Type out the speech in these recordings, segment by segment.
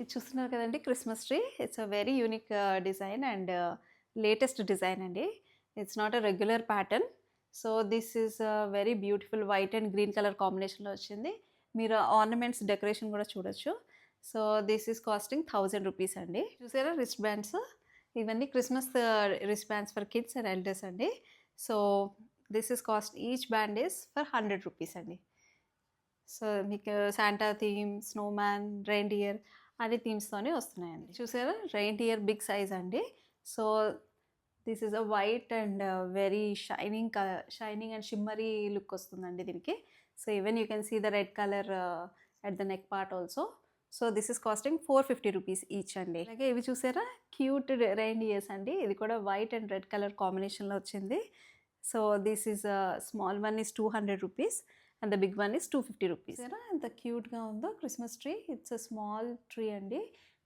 ఇది చూస్తున్నారు కదండి Christmas tree. It's a very unique design and latest design అండి. It's not a regular pattern so this is very beautiful white and green colour కాంబినేషన్లో వచ్చింది. మీరు ornaments decoration కూడా చూడొచ్చు. So this is costing thousand rupees అండి. చూసారా wrist bands ఇవన్నీ Christmas wrist bands for kids and elders అండి. So this is cost each band is for hundred rupees అండి. సో మీకు శాంటా థీమ్ స్నోమ్యాన్ రెయిన్డియర్ అదే థీమ్స్తోనే వస్తున్నాయండి. చూసారా? రెయిన్డియర్ బిగ్ సైజ్ అండి. So this is a white and very shining shining and shimmery look వస్తుందండి దీనికి. So even you can see the red colour at the neck part also. So this is costing four fifty rupees each అండి. అలాగే ఇవి చూసారా? Cute rain years అండి. ఇది కూడా white and red colour కాంబినేషన్లో వచ్చింది. So this is small one is two hundred rupees. And the big one is two fifty rupees. ఎంత క్యూట్గా ఉందో Christmas tree. It's a small tree అండి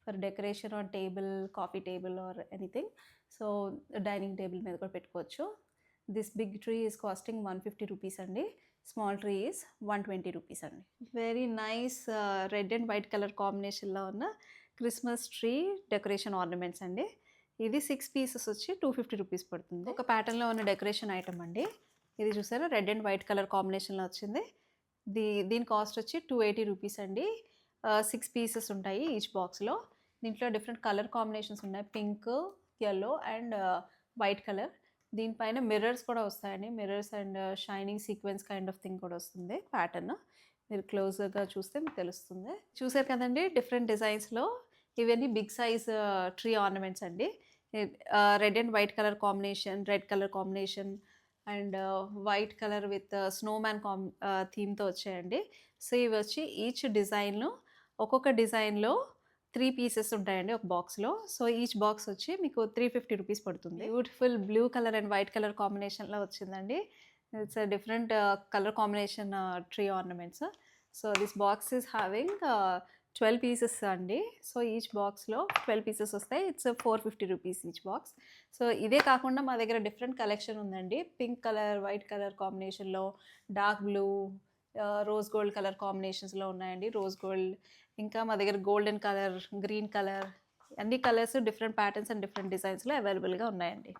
for decoration on table coffee table or anything. So dining table మీద కూడా పెట్టుకోవచ్చు. This big tree is costing one fifty rupees అండి. Small tree is one twenty rupees అండి. Very nice red and white colour కాంబినేషన్లో ఉన్న Christmas tree decoration ornaments అండి. ఇది six pieces వచ్చి టూ ఫిఫ్టీ రూపీస్ పడుతుంది. ఒక ప్యాటర్న్లో ఉన్న డెకరేషన్ ఐటమ్ అండి. ఇది చూసారా? రెడ్ అండ్ వైట్ కలర్ కాంబినేషన్లో వచ్చింది. దీ దీని కాస్ట్ వచ్చి టూ ఎయిటీ రూపీస్ అండి. సిక్స్ పీసెస్ ఉంటాయి ఈచ్ బాక్స్లో దీంట్లో డిఫరెంట్ కలర్ కాంబినేషన్స్ ఉన్నాయి. Pink yellow and white colour. దీనిపైన మిర్రర్స్ కూడా వస్తాయండి. Mirrors and shining sequins kind of thing కూడా వస్తుంది. ప్యాటర్న్. మీరు క్లోజ్గా చూస్తే మీకు తెలుస్తుంది. చూసారు కదండి? డిఫరెంట్ డిజైన్స్లో ఇవన్నీ బిగ్ సైజ్ ట్రీ ఆర్నమెంట్స్ అండి. Red and white colour combination red colour combination and white colour with snowman com థీమ్తో వచ్చాయండి. సో ఇవి వచ్చి ఈచ్ డిజైన్లో ఒక్కొక్క డిజైన్లో త్రీ పీసెస్ ఉంటాయండి ఒక బాక్స్లో. సో ఈచ్ బాక్స్ వచ్చి మీకు త్రీ ఫిఫ్టీ రూపీస్ పడుతుంది. Beautiful. Blue colour and white colour కాంబినేషన్లో వచ్చిందండి. It's different colour combination tree ornaments. So this box is having twelve pieces అండి. సో ఈచ్ బాక్స్లో ట్వెల్వ్ పీసెస్ వస్తాయి. It's four fifty rupees each box. So ఇదే కాకుండా మా దగ్గర డిఫరెంట్ కలెక్షన్ ఉందండి. పింక్ కలర్ వైట్ కలర్ కాంబినేషన్లో dark blue rose gold colour కాంబినేషన్స్లో ఉన్నాయండి. రోజ్ గోల్డ్ ఇంకా మా దగ్గర గోల్డెన్ కలర్ గ్రీన్ కలర్ అన్ని colours different patterns and different డిజైన్స్లో అవైలబుల్గా ఉన్నాయండి.